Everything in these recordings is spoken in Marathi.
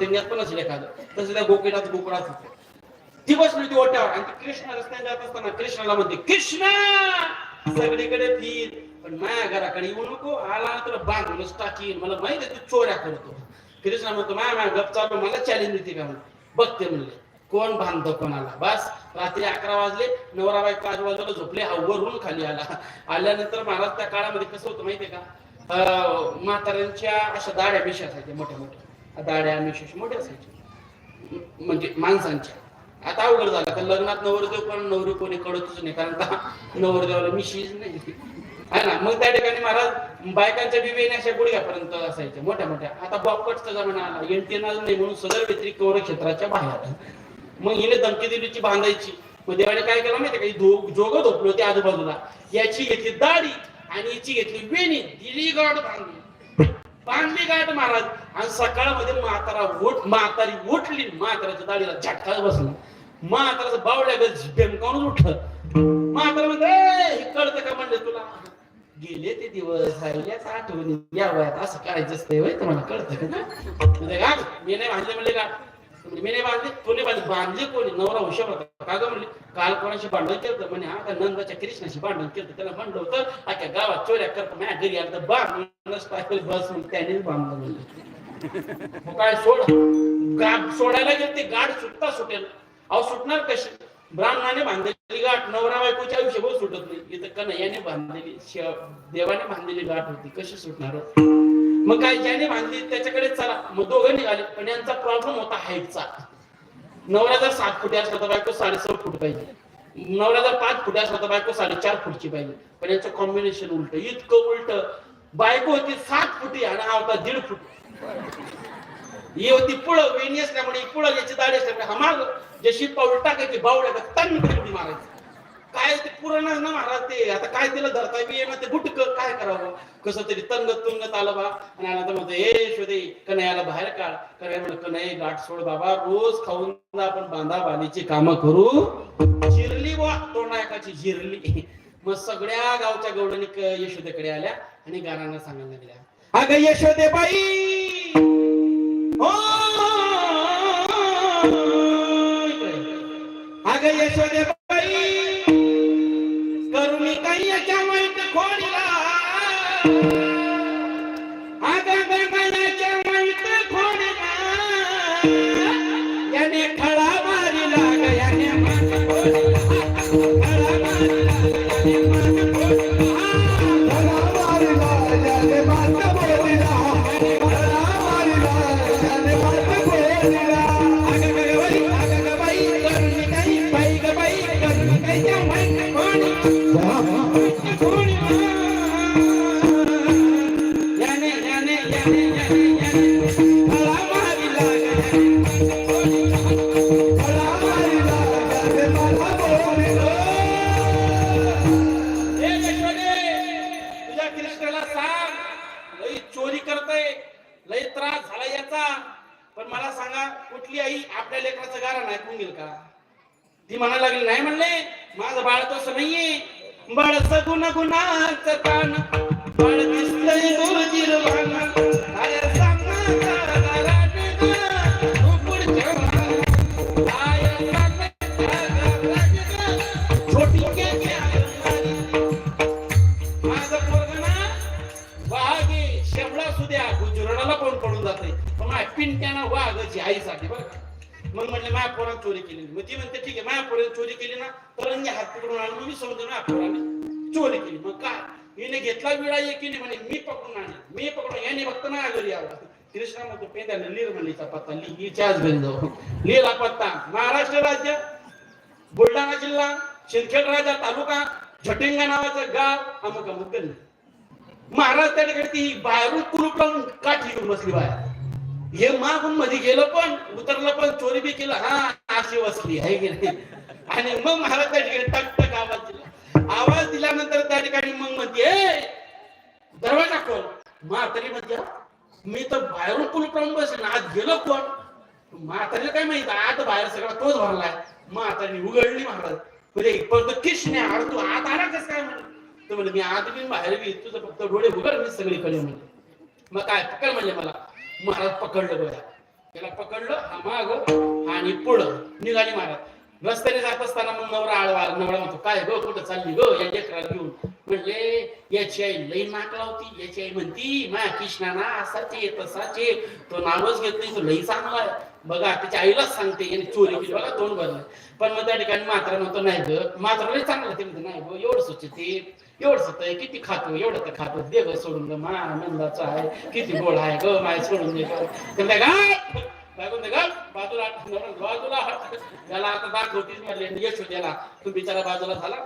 सैन्यात पण असेल एखादं. तसं त्या गोकुळात गोकुळात होते. ती बसली होती ओट्यावर आणि ती कृष्ण रस्त्याने जात असताना कृष्णाला म्हणते कृष्ण सगळीकडे फिर पण माझ्या घराकडे येऊ नको. आला ना तुला बांधूनच टाकीन मला माहिती आहे तू चोऱ्या करतो. कृष्णा म्हणतो माया माया गप चालू. मला चॅलेंज देते का म्हणून? बघते म्हणले. कोण बांधतो कोणाला? बस. रात्री अकरा वाजले. नवरा बाई पाच वाजता झोपले. हा वरून खाली आला. आल्यानंतर महाराज त्या काळामध्ये कसं होतं माहितीये का? अं, म्हाताऱ्यांच्या अशा दाड्या पेशा असायच्या मोठ्या मोठ्या. दाड्या मिशेष मोठ्या असायच्या. म्हणजे माणसांच्या. आता अवघड झालं. तर लग्नात नवरदेव पण नवरी कोणी कळतच नाही. कारण का? नवरदेवाला मिशीच नाही. आहे ना? मग त्या ठिकाणी महाराज बायकांच्या बिबेने अशा गुडघ्यापर्यंत असायच्या. मोठ्या मोठ्या. आता बॉपकटचा जमाना आला. एंटीना नाही म्हणून सदर व्यतिरिक्त क्षेत्राच्या बाहेर. मग हिने धमकी दिलीची बांधायची. मग देवाने काय केलं माहिती का? जोग झोपले होते आजूबाजूला. याची घेतली दाढी आणि याची घेतली वेणी. दिली गाड बांधली बांधली गाठ महाराज. आणि सकाळमध्ये म्हातारा उठ म्हातारी उठली म्हाताराच्या दाढीला झटका बसला. म्हाताराचं बावड्या बेमकावून उठलं. म्हातारा म्हणते हे कळतं का म्हणलं तुला? गेले ते दिवस राहिल्याच आठवणी. या वयात असं करायचं असते तुम्हाला कळतं का ना? मी नाही भांडले म्हणले का? म्हणजे मी बांधले कोणी बांधले बांधले कोणी? नवरा हुशार होता. का ग म्हणले? काल कोणाशी भांडण केलं म्हणे हा का नंदाच्या कृष्णाशी भांडण केलं त्याला म्हणलं होतं आख्या गावात चोऱ्या करतो माझ्या घरी आलं तर बांधूनच टाकलं बस. म्हणून त्यानेच बांधलं म्हणलं. काय सोड? गाठ सोडायला गेलं ते गाठ सुटता सुटेल. अहो सुटणार कशी? ब्राह्मणाने बांधलेली गाठ नवरा बायकोच्या आयुष्यभर सुटत नाही. इथं कन्हैयाने बांधलेली देवाने बांधलेली गाठ होती. कशी सुटणार? मग काय ज्याने बांधली त्याच्याकडे चला. मग दोघं निघाले. पण यांचा प्रॉब्लेम होता हाईटचा. नवरा जर सात फुटे असला तर बायको साडेसहा फूट पाहिजे. नवरा जर पाच फुटे असला तर बायको साडेचार फुटची पाहिजे. पण यांचं कॉम्बिनेशन उलट. इतकं उलट. बायको होती सात फुटी आणि हा होता दीड फूट. ही होती पुढं वेणी असल्यामुळे ही पुढं याची दाढी असल्यामुळे हा माग. जशी पाऊल टाकायची बावड्या का तन उडी मारायची. काय ते पुराणच ना महाराज ते? आता काय तिला धरता बी येणार ते गुटक काय करावं? कसं तरी तंगत तुंगत आलं बा. आणि आता म्हणतो हे शोधे कन्हयाला बाहेर काढ. कन्हया म्हणलं कन्हया गाठ सोड बाबा. रोज खाऊन आपण बांधा बांधीची कामं करू. जिरली वा तोंडायकाची जिरली. मग सगळ्या गावच्या गवडणी यशोदेकडे आल्या आणि गारांना सांगायला लागल्या. अगं यशोदे बाई सुद्या गुजराला कोण पडून जाते पण माझ्या पिंट्यानं वाघाची आईसाठी बरं का. मग म्हणले माझ्या पोरात चोरी केली मग ती म्हणते ठीक आहे माझ्या पोराने चोरी केली ना तर हात पकडून आणलं मी समजून माझ्या पोराने चोरी केली. मग काय हिने घेतला विळा एकीने म्हणे मी पकडून आणले. मी पकडून याने फक्त नाही घरी आला. कृष्णा म्हणतो पेंद्याने लिर पत्ता लिह हिच्याच घरी जाऊ लिहिला पत्ता. महाराष्ट्र राज्य बुलढाणा जिल्हा शिंदखेड राजा तालुका झटिंगा नावाचं गाव अमुक अमुक महाराज त्या ठिकाणी ती बाहेरून कुलूप लावून काठी घेऊन बसली बाहेर. हे मागून मध्ये गेलं पण उतरलं पण चोरी बी केलं. हा अशी बसली आहे की नाही? आणि मग महाराज त्या ठिकाणी टक टक आवाज दिला. आवाज दिल्यानंतर त्या ठिकाणी मग म्हणते दरवाजा कोण म्हातारी म्हणते मी तर बाहेरून कुलूप लावून बसले आज गेलो कोण? म्हातारीला काय माहीत आत बाहेर सगळा तोच भरलाय. म्हातारी उघडली महाराज. म्हणजे परत किशने आड तू आत आला कस काय म्हणे? तर म्हणजे मी आत बी बाहेर बी तुझं फक्त डोळे उघड मी सगळीकडे म्हणे मग काय पकड म्हणजे मला. महाराज पकडलं बघा त्याला पकडलं हा माग आणि पुढं. निघाली महाराज. रस्त्याने जात असताना मग नवरा आळवा नवरा म्हणतो काय गो कुठं चालली गो? या लेकराला घेऊन. म्हणले याची आई लई नाक लावती याची आई म्हणती मा कृष्णा ना असाचे तसाचे तो नावच घेत नाही तो लई चांगला आहे. बघा त्याच्या आईलाच सांगते याने चोरी केली बघा तोंड भरलं पण मग त्या ठिकाणी मात्र म्हणतो नाही ग मात्र लई चांगलं ते म्हणतो नाही गो एवढं स्वच्छ ते एवढं सत किती खातो एवढं तर खातो. दे ग सोडून ग मा आनंदाचा आहे किती गोड आहे ग माय सोडून दे ग. ते म्हणते, "गाय!" ग बाजूला बाजूला. त्याला आता दाखवतीच म्हणले यश होत्याला तू बिचारा बाजूला झाला.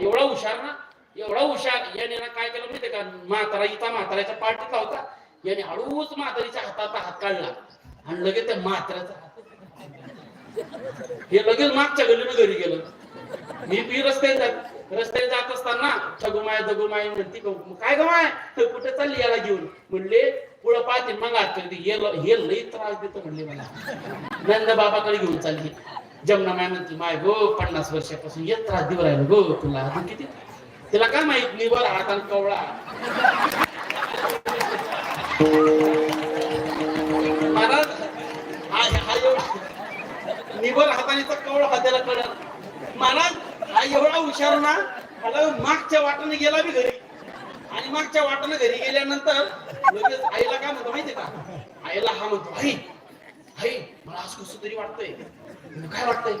एवढा हुशार ना एवढा हुशार. याने ना काय केलं माहितीये का? म्हातारा इथं म्हाताऱ्याच्या पाठीतला होता. याने हळूच म्हातारीच्या हाताचा हात काढला. आणि लगेच त्या म्हाताऱ्याचा हात हे लगेच मागच्या गलीनं घरी गेलं. मी बी रस्त्याने जात रस्त्याने जात असताना छगुमाय दगुमाय म्हणती काय गमाय कुठे चालली याला घेऊन? म्हणले पुढं पाहते मग आत हे लई त्रास देतो म्हणले मला. नंद बाबाकडे घेऊन चालली. जमना माय म्हणते माय गो पन्नास वर्षापासून येत त्रास देऊ राहिलो गो तुला. अजून किती तिला काय माहीत निवर हात आणि कवळा. महाराज हा हाताने एवढा. निबर हातानेचा कवळ हाताला कळत महाराज हा एवढा हुशार ना. मला मागच्या वाटाने गेला मी घरी. आणि मागच्या वाटाने घरी गेल्यानंतर लगेच आईला काय म्हणतो माहितीये का? आईला हा म्हणतो आई आई मला आज कसं तरी वाटतंय. काय वाटतंय?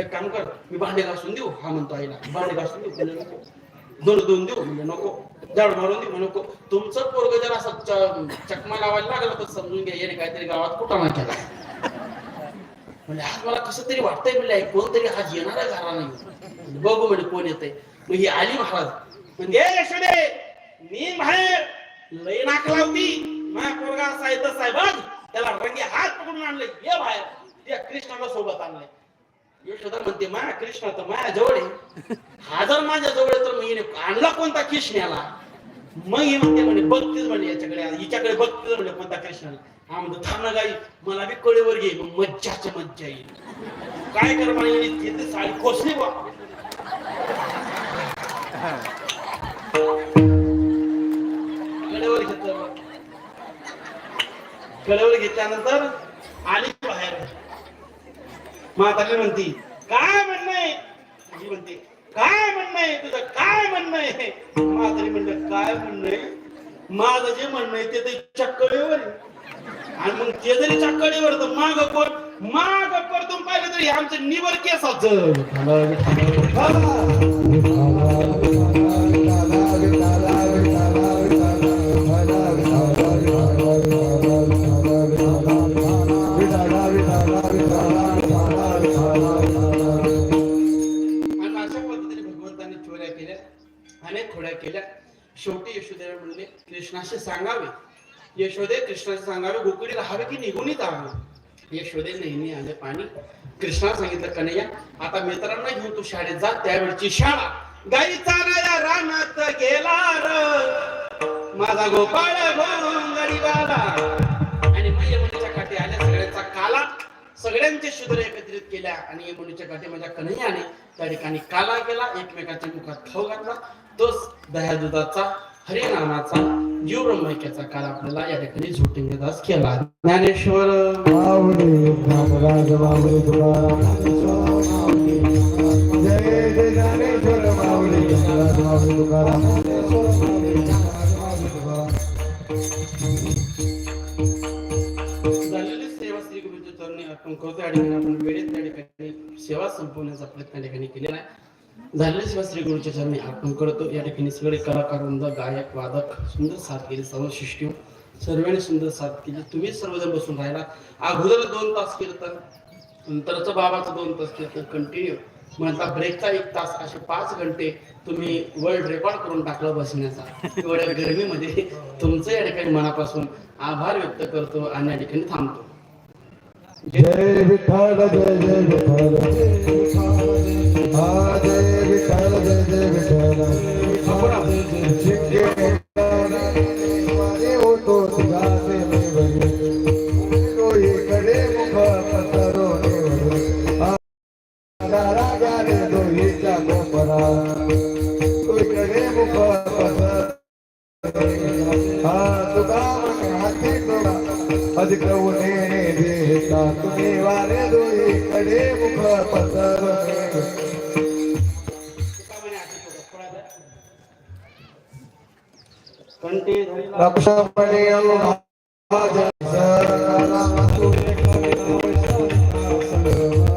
एक काम कर मी भांडे घासून देऊ. हा म्हणतो आईला भांडे घासून देऊ म्हणजे नको. दोन दोन देऊ म्हणजे नको. झाड मारून देऊ म्हणजे नको. तुमचं पोरग जर असं चकमा लावायला लागलं तर समजून घ्या याने काहीतरी गावात कुठं केला म्हणजे आज मला कसं तरी वाटतंय म्हणजे कोणतरी आज येणार आहे घरा नाही बघू म्हणजे कोण येतंय. मग ही आली महाराज. म्हणजे यशोदे मी बाहेर लय नाक लावती. माझ्या पोरगा असा आहे त्याला रंगे हात पकडून आणले ये बाहेर. त्या कृष्णाला सोबत आणलंय. यशोदा म्हणते माया कृष्ण तर माया जवळ आहे. हा जर माझ्या जवळ आहे तर मग हिने आणला कोणता कृष्णाला मग हे म्हणते म्हणे बघतेच म्हणे याच्याकडे हिच्याकडे बघतेच म्हणे कोणता कृष्णाला. हा म्हणतो गाई मला बी कडेवर घे मग मज्जाच मज्जा येईल. काय कर म्हणे तिथे साडी खोसली बा. कडेवर घेत कडेवर घेतल्यानंतर आली बाहेर. म्हातारी म्हणती काय म्हणणं आहे? म्हणते काय म्हणणं आहे तुझं? काय म्हणणं आहे? म्हातारी म्हणलं काय म्हणणं आहे? माझं जे म्हणणं आहे ते तर आहे. आणि मग ते कडेवर चक्कडेवर तर माग कोण? माग परतून पाहिलं तरी आमचं निवर केसाच. अशा पद्धतीने केल्या अनेक खोड्या केल्या. शेवटी यशोदेव म्हणले कृष्णाशी सांगावे. यशोदे कृष्णाशी सांगावे गोकुळी राहावे की निघूनही जावे यशोदे नेहमी आले पाणी. कृष्णा सांगितलं कन्हैया आता मित्रांना घेऊन तू शाळेत जा त्यावेळची शाळा. गाई चाराया रानात गेला र. माझा गोपाळ घोंगडीवाला आणि मग यमुनेच्या काठी आल्या सगळ्यांचा काला. सगळ्यांचे शूद्र एकत्रित केल्या आणि यमुनेच्या काठी माझ्या कन्हैयाने त्या ठिकाणी काला केला. एकमेकाच्या मुखात खाऊ घातला. तोच दह्या दुधाचा हरिनामाचा जीव ब्रह्मैक्याचा काल आपल्याला या ठिकाणी झोटिंगदास केला. ज्ञानेश्वर झालेली सेवा श्री गुरुच्या चरणी अर्पण करतो या ठिकाणी आपण वेळेत त्या ठिकाणी सेवा संपवण्याचा प्रयत्न ठिकाणी केलेला आहे. झालेली श्री गुरुच्या चरणी अर्पण करतो. या ठिकाणी सगळे कलाकार गायक वादक सुंदर साथ केली सर्व शिष्टी सर्वांनी सुंदर साथ केली तुम्ही सर्वजण बसून राहिला. अगोदर दोन तास कीर्तन नंतरचं बाबाचं दोन तास कीर्तन कंटिन्यू म्हणता ब्रेकचा एक तास असे पाच घंटे तुम्ही वर्ल्ड रेकॉर्ड करून टाकलं बसण्याचा. एवढ्या गरमीमध्ये तुमचं या ठिकाणी मनापासून आभार व्यक्त करतो आणि या ठिकाणी थांबतो. जय विठ्ठल जय जय विठ्ठल. हा जय विठ्ठल जय जय विठ्ठल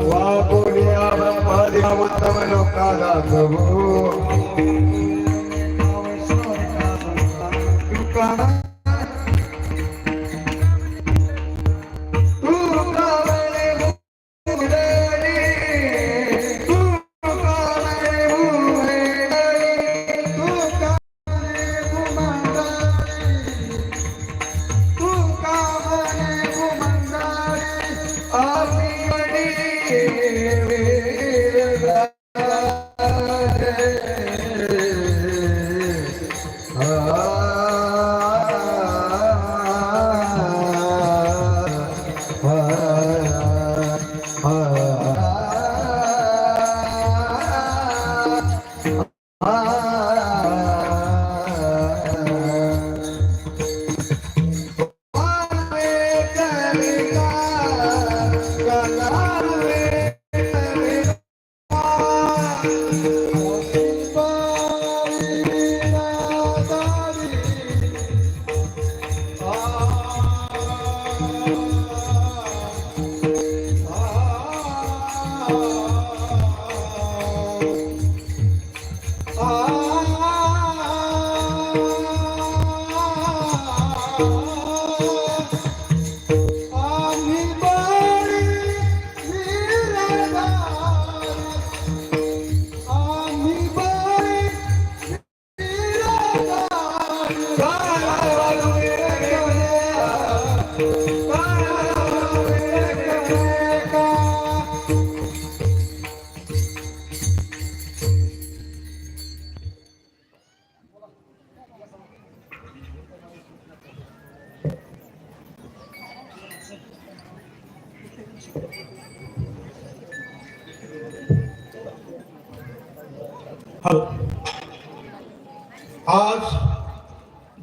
वाकोडिया ब्रह्मदेवतम लोकाला प्रभू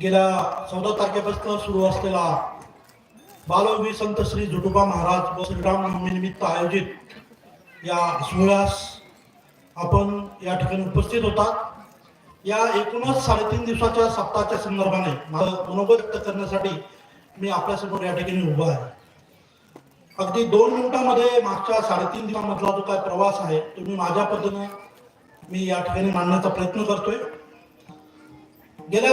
गेल्या चौदा तारखेपासून सुरू असलेला बालवी संत श्री जुटुबा महाराज व श्रीराम आयोजित या सोहळ्यास आपण या ठिकाणी उपस्थित होतात या एकूणच साडेतीन दिवसाच्या सप्ताहाच्या संदर्भाने माझं मनोगत व्यक्त करण्यासाठी मी आपल्यासमोर या ठिकाणी उभा आहे. अगदी दोन मिनिटांमध्ये मागच्या साडेतीन दिवसामधला जो काय प्रवास आहे तो मी माझ्या पद्धतीने मी या ठिकाणी मांडण्याचा प्रयत्न करतोय. गेल्या